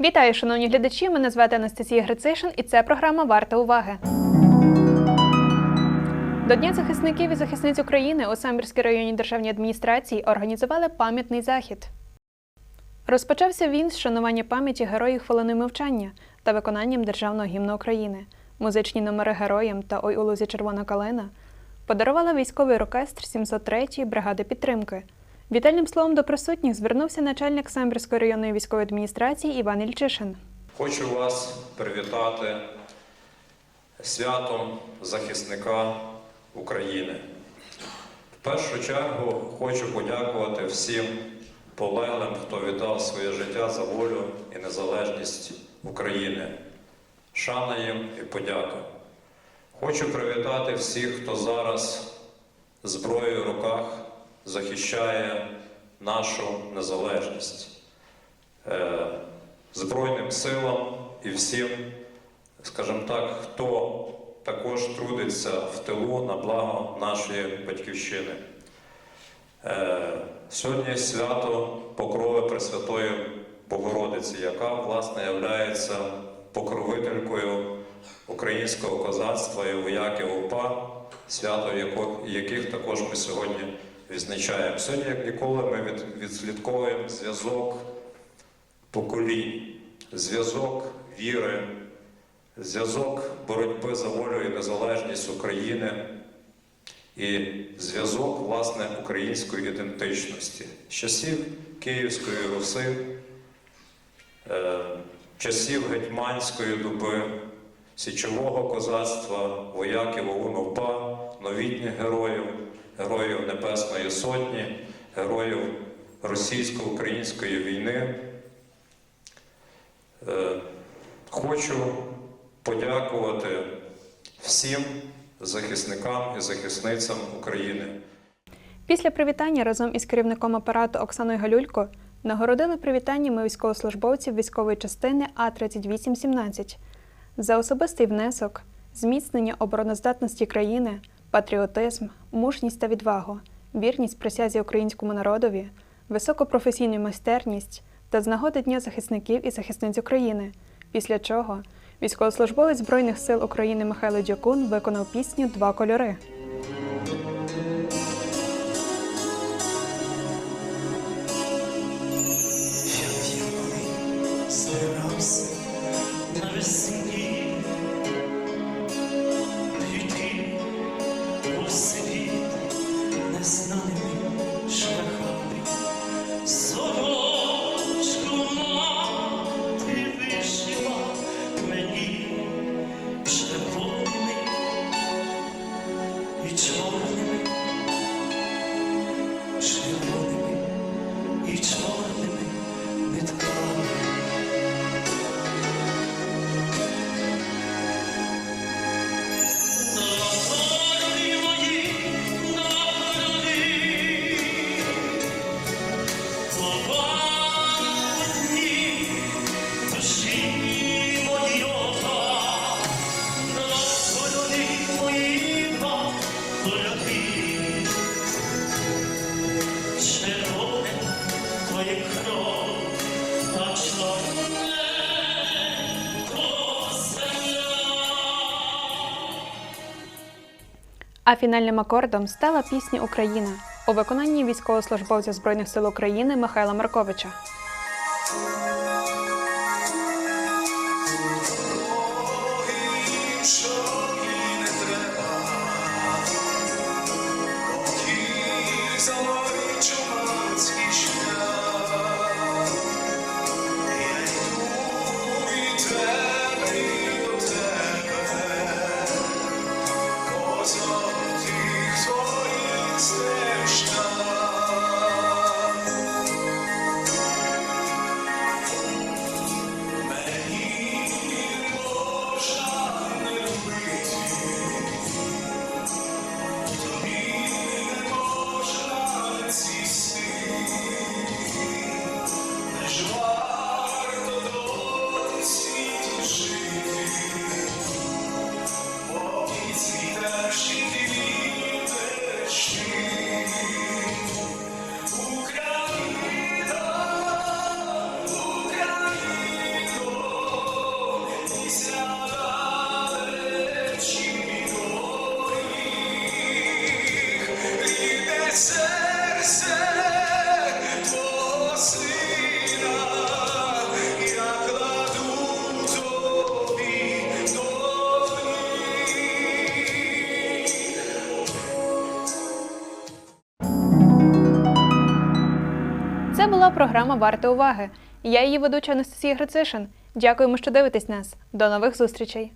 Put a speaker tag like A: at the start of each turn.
A: Вітаю, шановні глядачі! Мене звати Анастасія Грицишин і це програма Варта уваги. До Дня захисників і захисниць України у Самбірській районній державній адміністрації організували пам'ятний захід. Розпочався він з шанування пам'яті героїв хвилини мовчання та виконанням державного гімну України. Музичні номери героям та «Ой у лузі червона калина подарувала військовий оркестр 703-ї бригади підтримки. Вітальним словом до присутніх звернувся начальник Самбірської районної військової адміністрації Іван Ільчишин.
B: Хочу вас привітати святом захисника України. В першу чергу хочу подякувати всім полеглим, хто віддав своє життя за волю і незалежність України. Шана їм і подяка. Хочу привітати всіх, хто зараз зброєю в руках захищає нашу незалежність. Е, Збройним силам і всім, скажімо так, хто також трудиться в тилу на благо нашої батьківщини. Е, Сьогодні свято Покрови Пресвятої Богородиці, яка, власне, є покровителькою українського козацтва і вояків УПА, свято яких також ми сьогодні відзначаємо. Сьогодні, як ніколи, ми від- відслідковуємо зв'язок поколінь, зв'язок віри, зв'язок боротьби за волю і незалежність України. І зв'язок власне української ідентичності. З часів Київської Руси, е, часів гетьманської доби, січового козацтва, вояків ОУН УПА, новітніх героїв, героїв Небесної Сотні, героїв російсько-української війни. Е, Хочу подякувати всім захисникам і захисницям України.
A: Після привітання разом із керівником апарату Оксаною Галюлько нагородили привітаннями військовослужбовців військової частини А3817 за особистий внесок, зміцнення обороноздатності країни, патріотизм, мужність та відвагу, вірність присязі українському народові, високопрофесійну майстерність та з нагоди Дня захисників і захисниць України. Після чого військовослужбовець Збройних сил України Михайло Дякун виконав пісню Два кольори.
C: Кров, а
A: фінальним акордом стала пісня Україна у виконанні військовослужбовця Збройних сил України Михайла Марковича.
C: Тобі try.
A: Програма Варта уваги. Я її ведуча Анастасія Грицишин. Дякуємо, що дивитесь нас. До нових зустрічей!